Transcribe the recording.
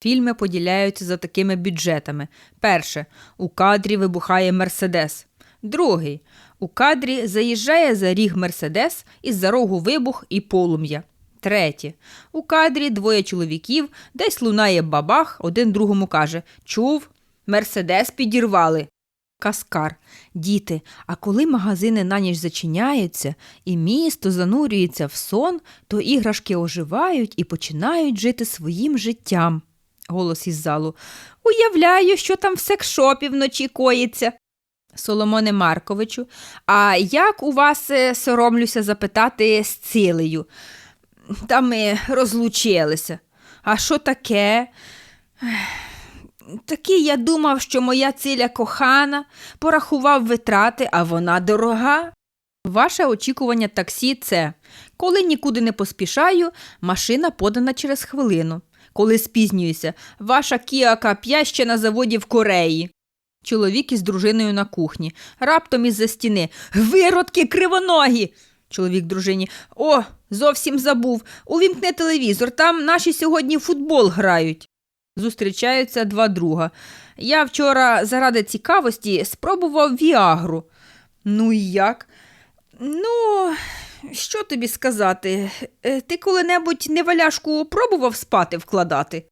Фільми поділяються за такими бюджетами. Перше. У кадрі вибухає Мерседес. Другий. У кадрі заїжджає за ріг Мерседес із за рогу вибух і полум'я. Третє. У кадрі двоє чоловіків, десь лунає бабах, один другому каже Чув, Мерседес підірвали. Каскар. Діти, а коли магазини на ніч зачиняються і місто занурюється в сон, то іграшки оживають і починають жити своїм життям. Голос із залу. Уявляю, що там в секшопі вночі коїться. Соломоне Марковичу, а як у вас е, соромлюся запитати з цілею? Та ми розлучилися. А що таке? Такий я думав, що моя циля кохана, порахував витрати, а вона дорога. Ваше очікування таксі це коли нікуди не поспішаю, машина подана через хвилину. Коли спізнююся, ваша Kia K5 ще на заводі в Кореї. Чоловік із дружиною на кухні. Раптом із-за стіни. Виродки кривоногі. Чоловік дружині. О, зовсім забув. Увімкни телевізор, там наші сьогодні футбол грають. Зустрічаються два друга. Я вчора заради цікавості спробував Віагру. Ну і як? Ну, що тобі сказати? Е, Ти коли-небудь неваляшку пробував спати вкладати?